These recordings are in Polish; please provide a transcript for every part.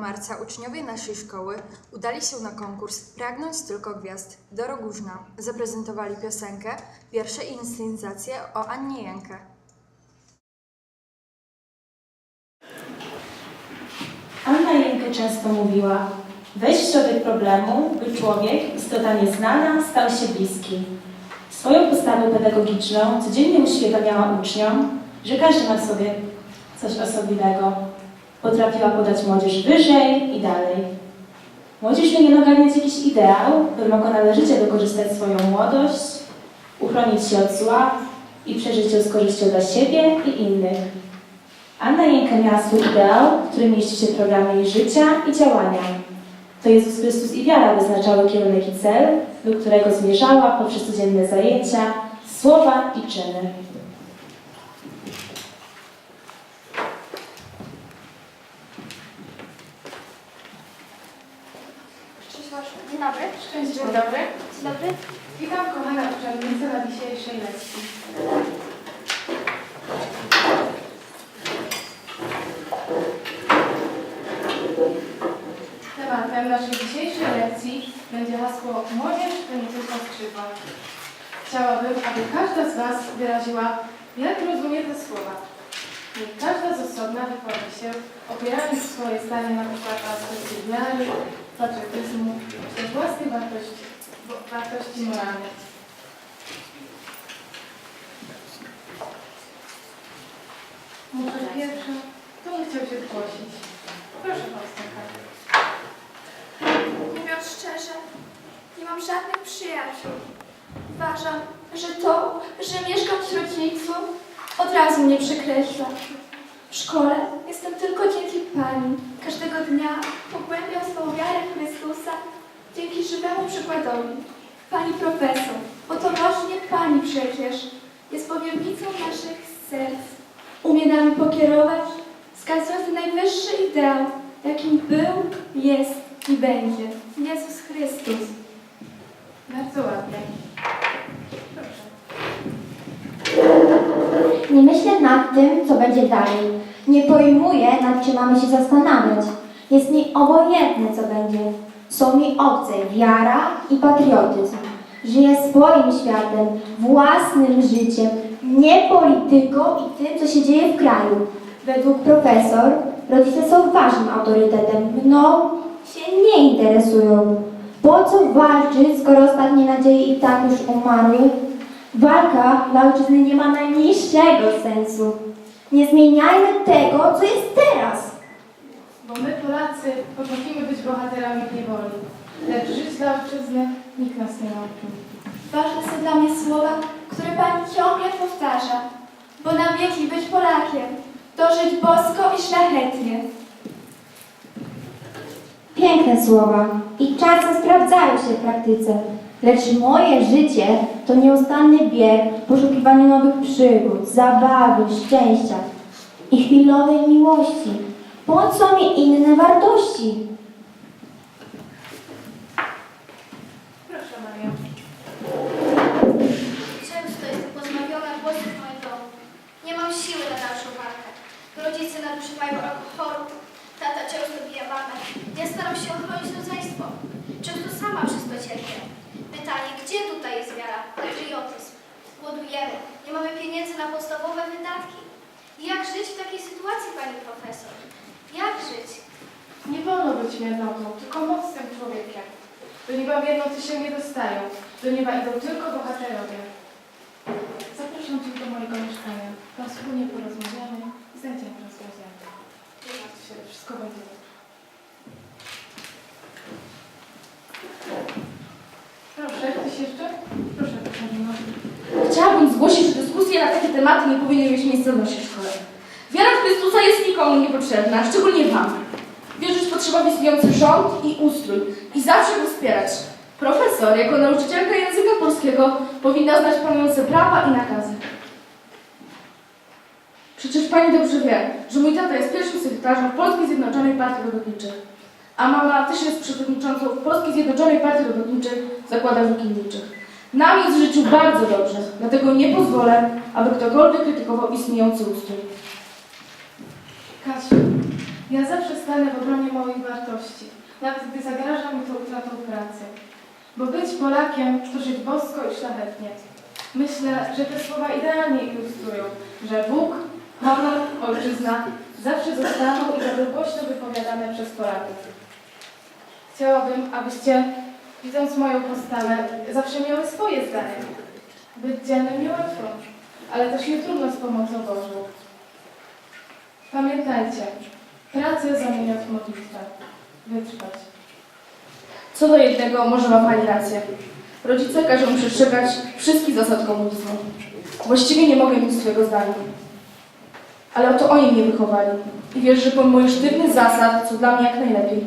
marca uczniowie naszej szkoły udali się na konkurs Pragnąć tylko gwiazd do Rogóżna. Zaprezentowali piosenkę, wiersze i inscenizację o Annie Jękę. Anna Jękę często mówiła, weź w środek problemu, by człowiek, istota nieznana, stał się bliski. Swoją postawą pedagogiczną codziennie uświadamiała uczniom, że każdy ma w sobie coś osobliwego. Potrafiła podać młodzież wyżej i dalej. Młodzież winien ogarniać jakiś ideał, by mogła należycie wykorzystać swoją młodość, uchronić się od zła i przeżyć ją z korzyścią dla siebie i innych. Anna Jęka miała swój ideał, który mieści się w programie jej życia i działania. To Jezus Chrystus i wiara wyznaczały kierunek i cel, do którego zmierzała poprzez codzienne zajęcia, słowa i czyny. Cześć Waszu. Dzień dobry. Cześć, dzień dobry. Dzień dobry. Witam kochana uczennice na dzisiejszej lekcji. Tematem naszej dzisiejszej lekcji będzie hasło Młodzież to nie tylko skrzydła. Chciałabym, aby każda z Was wyraziła, jak rozumie te słowa. Niech każda z osobna wypowie się, opierając swoje zdanie na przykład na wiary, patriotyzmu, czy własnej wartości, wartości moralnych. Może pierwsza? Kto by chciał się zgłosić? Proszę Faustenka. Mówiąc szczerze, nie mam żadnych przyjaciół. Uważam, że to, że mieszkam wśród rodziców, od razu mnie przekreśla. W szkole jestem tylko dzięki Pani. Każdego dnia pogłębiam swoją wiarę Chrystusa dzięki żywemu przykładowi. Pani profesor, bo to właśnie Pani przecież jest powiernicą naszych serc. Umie nami pokierować, wskazując na najwyższy ideał, jakim był, jest i będzie. Jezus Chrystus. Bardzo ładnie. Proszę. Nie myślę nad tym, co będzie dalej. Nie pojmuję, nad czym mamy się zastanawiać. Jest mi obojętne, co będzie. Są mi obce wiara i patriotyzm. Żyję swoim światem, własnym życiem, nie polityką i tym, co się dzieje w kraju. Według profesor, rodzice są ważnym autorytetem. Mną się nie interesują. Po co walczyć, skoro ostatnie nadzieje i tak już umarły? Walka dla ojczyzny nie ma najmniejszego sensu. Nie zmieniajmy tego, co jest teraz. Bo my Polacy potrafimy być bohaterami w niewoli, lecz żyć dla ojczyzny nikt nas nie nauczył. Ważne są dla mnie słowa, które Pani ciągle powtarza. Bo na wieki być Polakiem, to żyć bosko i szlachetnie. Piękne słowa i czasem sprawdzają się w praktyce. Lecz moje życie to nieustanny bieg w poszukiwaniu nowych przygód, zabawy, szczęścia i chwilowej miłości. Po co mi inne wartości? Proszę Maria. Często jestem pozbawiona głosów w moim domu. Nie mam siły na dalszą walkę. Rodzice nadużywają alkoholu, tata często bije mamę. Ja staram się ochronić rodzeństwo. Często sama przez to cierpię. Pytanie, gdzie tutaj jest wiara, patriotyzm? Głodujemy, nie mamy pieniędzy na podstawowe wydatki. Jak żyć w takiej sytuacji, pani profesor? Jak żyć? Nie wolno być miernotą, tylko mocnym człowiekiem. Do nieba miernoty się nie dostają. Do nieba idą tylko bohaterowie. Zapraszam Cię do mojego mieszkania. Tam wspólnie porozmawiamy i znajdziemy rozwiązanie. Nie martw się, wszystko będzie dobrze. Proszę, ktoś jeszcze? Proszę, Katarzyna. Chciałabym zgłosić, że dyskusje na takie tematy nie powinny mieć miejsca w naszej szkole. Wiara w Chrystusa jest nikomu niepotrzebna, szczególnie Wam. Wierzyć potrzeba istniejący rząd i ustrój i zawsze go wspierać. Profesor, jako nauczycielka języka polskiego, powinna znać panujące prawa i nakazy. Przecież Pani dobrze wie, że mój tata jest pierwszym sekretarzem Polskiej Zjednoczonej Partii Robotniczej, a mama też jest przewodniczącą Polskiej Zjednoczonej Partii Robotniczej zakładach włókienniczych. Nam jest w życiu bardzo dobrze, dlatego nie pozwolę, aby ktokolwiek krytykował istniejący ustrój. Kasiu, Ja zawsze stanę w obronie moich wartości, nawet gdy zagraża mi to utratą pracy. Bo być Polakiem to żyć bosko i szlachetnie. Myślę, że te słowa idealnie ilustrują, że Bóg, honor, ojczyzna zawsze zostaną i będą głośno wypowiadane przez Polaków. Chciałabym, abyście, widząc moją postawę, zawsze miały swoje zdanie. Być dzielnym niełatwo, ale też nie trudno z pomocą Bożą. Pamiętajcie, pracę zamieniać w modlitwę. Wytrwać. Co do jednego, może ma Pani rację. Rodzice każą przestrzegać wszystkich zasad komunizmu. Właściwie nie mogę mieć swojego zdania. Ale oto oni mnie wychowali. I wierzę, że pomimo sztywnych zasad, co dla mnie jak najlepiej.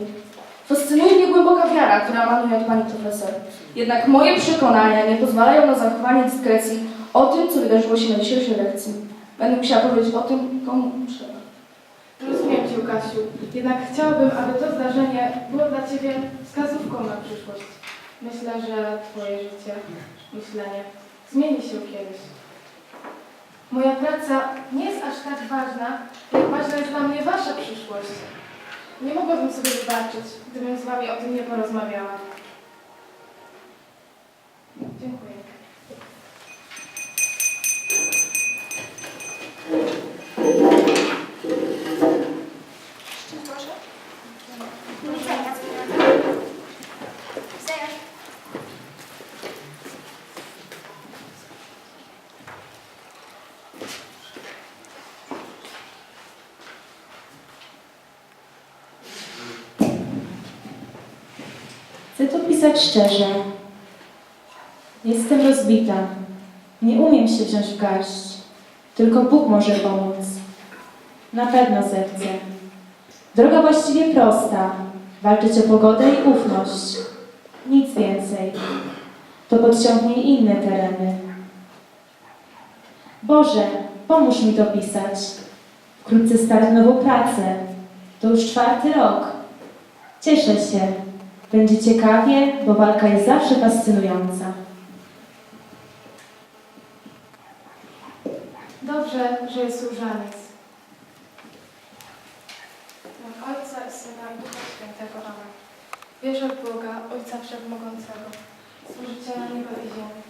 Fascynuje mnie głęboka wiara, która emanuje od Pani Profesor. Jednak moje przekonania nie pozwalają na zachowanie dyskrecji o tym, co wydarzyło się na dzisiejszej lekcji. Będę musiała powiedzieć o tym, komu trzeba. Jednak chciałabym, aby to zdarzenie było dla Ciebie wskazówką na przyszłość. Myślę, że Twoje życie, myślenie zmieni się kiedyś. Moja praca nie jest aż tak ważna, jak ważna jest dla mnie Wasza przyszłość. Nie mogłabym sobie wybaczyć, gdybym z Wami o tym nie porozmawiała. Chcę to pisać szczerze. Jestem rozbita. Nie umiem się wziąć w garść. Tylko Bóg może pomóc. Na pewno zechce. Droga właściwie prosta. Walczyć o pogodę i ufność. Nic więcej. To podciągnie inne tereny. Boże, pomóż mi to pisać. Wkrótce start w nową pracę. To już czwarty rok. Cieszę się. Będzie ciekawie, bo walka jest zawsze fascynująca. Dobrze, że jest różaniec. Ojca i Syna i Ducha Świętego. Amen. Wierzę w Boga, Ojca Wszechmogącego, Stworzyciela nieba i ziemi,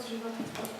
розживати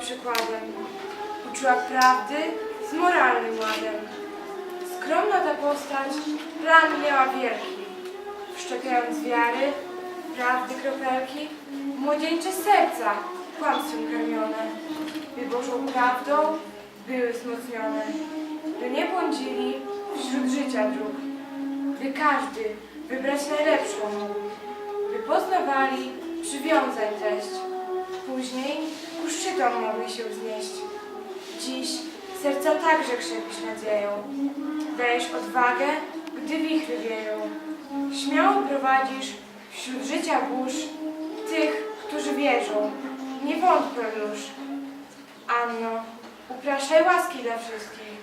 przykładem. Uczyła prawdy z moralnym ładem. Skromna ta postać, plan miała wielki. Wszczepiając wiary, prawdy kropelki, młodzieńcze serca kłamstwem karmione, by Bożą prawdą były wzmocnione, by nie błądzili wśród życia dróg, by każdy wybrać najlepszą mógł, by poznawali przywiązań treść, później ku szczytom mogli się wznieść. Dziś serca także krzepisz nadzieją, dajesz odwagę, gdy wichry wieją. Śmiało prowadzisz wśród życia burz tych, którzy wierzą, nie wątpią już. Anno, upraszaj łaski dla wszystkich,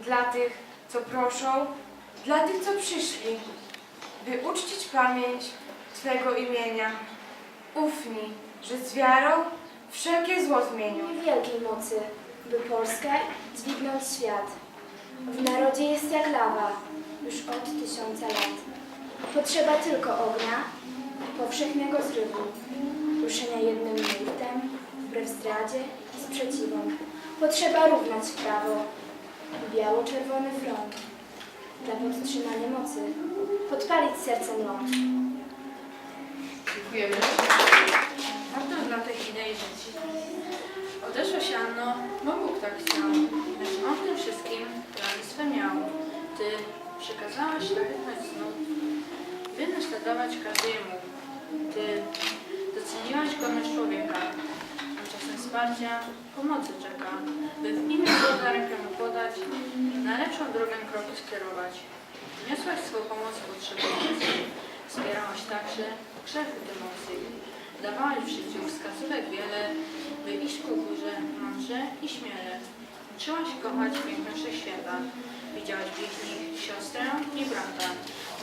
dla tych, co proszą, dla tych, co przyszli, by uczcić pamięć Twego imienia. Ufni, że z wiarą wszelkie zło zmienią. Wielkiej mocy, by Polskę dźwignąć świat. W narodzie jest jak lawa, już od tysiąca lat. Potrzeba tylko ognia, powszechnego zrywu, ruszenia jednym nurtem, wbrew zdradzie i sprzeciwom. Potrzeba równać prawo, biało-czerwony front, dla podtrzymania mocy, podpalić sercem ląd. Dziękujemy. Warto dla tej idei żyć. Odeszłaś Anno, bo Bóg tak chciał, lecz On w tym wszystkim plany swe miał. Ty przekazałaś szlachetność znów, by naśladować mógł. Ty doceniłaś godność człowieka, a czasem wsparcia, pomocy czeka, by w imię Boga rękę mu podać, na lepszą drogę kroki skierować. Niosłaś swą pomoc potrzebującym, wspierałaś także grzechy democji. Dawałaś w życiu wskazówek wiele, by iść ku górze mądrze i śmiele. Uczyłaś kochać piękne świata. Widziałaś w nich siostrę i brata.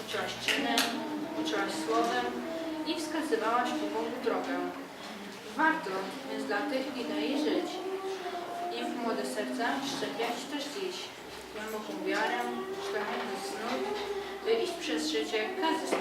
Uczyłaś czynem, uczyłaś słowem i wskazywałaś ku Bogu drogę. Warto więc dla tych idei żyć i w młode serca szczepiać też dziś. Głęboką wiarę, szlachetność znów, by iść przez życie każdy z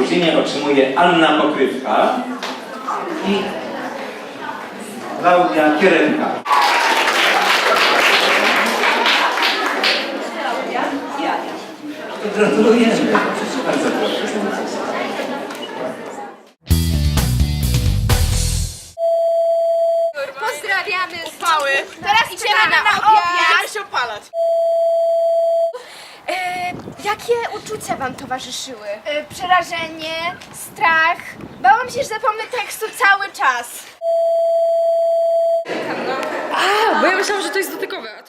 wyróżnienie otrzymuje Anna Pokrywka i Klaudia Kierenka. Gratulujemy. Bardzo proszę. Pozdrawiamy Upały. Teraz idziemy na obiad. się opalać. Jakie uczucia Wam towarzyszyły? przerażenie, strach. Bałam się, że zapomnę tekstu cały czas. Bo ja myślałam, że to jest dotykowe, a